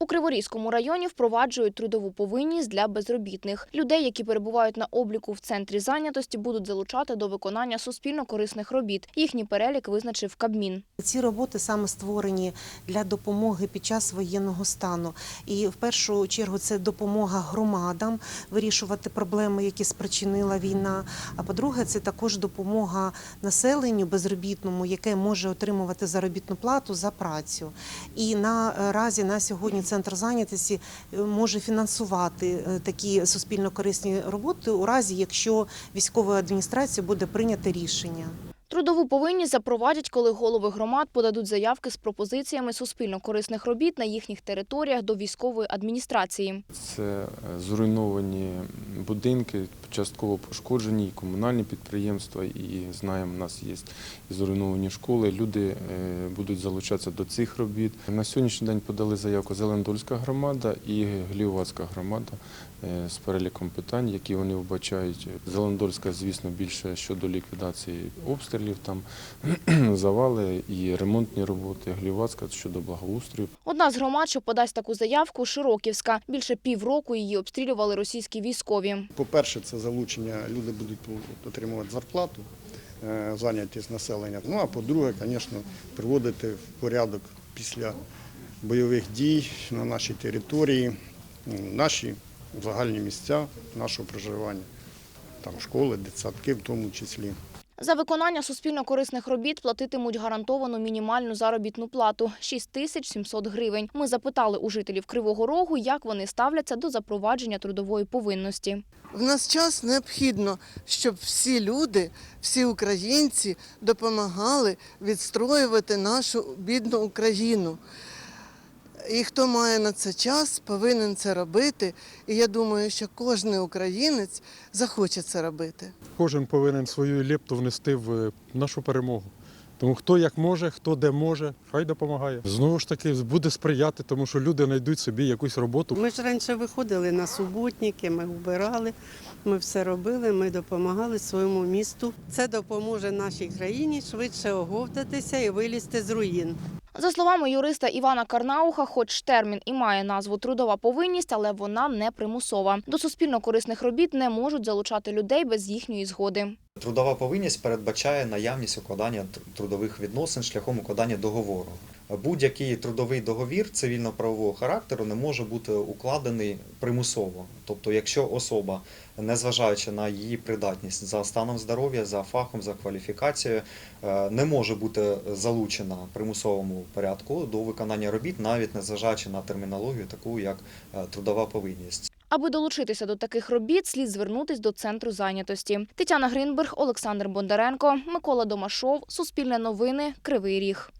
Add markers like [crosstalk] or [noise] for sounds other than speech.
У Криворізькому районі впроваджують трудову повинність для безробітних. Людей, які перебувають на обліку в центрі зайнятості, будуть залучати до виконання суспільно-корисних робіт. Їхній перелік визначив Кабмін. Ці роботи саме створені для допомоги під час воєнного стану. І в першу чергу це допомога громадам вирішувати проблеми, які спричинила війна. А по-друге, це також допомога населенню безробітному, яке може отримувати заробітну плату за працю. І наразі на сьогодні центр зайнятості е, може фінансувати е, такі суспільно корисні роботи у разі, якщо військова адміністрація буде прийняти рішення. Трудову повинність запровадять, коли голови громад подадуть заявки з пропозиціями суспільно-корисних робіт на їхніх територіях до військової адміністрації. Це е, зруйновані будинки, частково пошкоджені, і комунальні підприємства, і знаємо, у нас є зруйновані школи. Люди е, будуть залучатися до цих робіт. На сьогоднішній день подали заявку Зелендольська громада і Глівацька громада е, з переліком питань, які вони вбачають. Зелендольська, звісно, більше щодо ліквідації обстрілів, там [clears throat] завали і ремонтні роботи. Глівацька щодо благоустрою. Одна з громад, що подасть таку заявку, Широківська. Більше півроку її обстрілювали російські військові. По-перше, це залучення, люди будуть отримувати зарплату, е, зайнятість населення. Ну а по-друге, звісно, приводити в порядок після бойових дій на нашій території, наші загальні місця нашого проживання, там школи, дитсадки в тому числі. За виконання суспільно-корисних робіт платитимуть гарантовану мінімальну заробітну плату – 6 тисяч 700 гривень. Ми запитали у жителів Кривого Рогу, як вони ставляться до запровадження трудової повинності. В нас час необхідно, щоб всі люди, всі українці допомагали відстроювати нашу бідну Україну. І хто має на це час, повинен це робити. І я думаю, що кожен українець захоче це робити. Кожен повинен свою лепту внести в е, нашу перемогу. Тому хто як може, хто де може, хай допомагає. Знову ж таки, буде сприяти, тому що люди знайдуть собі якусь роботу. Ми ж раніше виходили на суботники, ми вбирали, ми все робили, ми допомагали своєму місту. Це допоможе нашій країні швидше оговтатися і вилізти з руїн. За словами юриста Івана Карнауха, хоч термін і має назву трудова повинність, але вона не примусова. До суспільно-корисних робіт не можуть залучати людей без їхньої згоди. Трудова повинність передбачає наявність укладання трудових відносин шляхом укладання договору. Будь-який трудовий договір цивільно-правового характеру не може бути укладений примусово. Тобто, якщо особа, незважаючи на її придатність за станом здоров'я, за фахом, за кваліфікацією, е, не може бути залучена примусовому порядку до виконання робіт, навіть незважаючи на термінологію, таку як е, трудова повинність. Аби долучитися до таких робіт, слід звернутись до центру зайнятості. Тетяна Гринберг, Олександр Бондаренко, Микола Домашов, Суспільне новини, Кривий Ріг.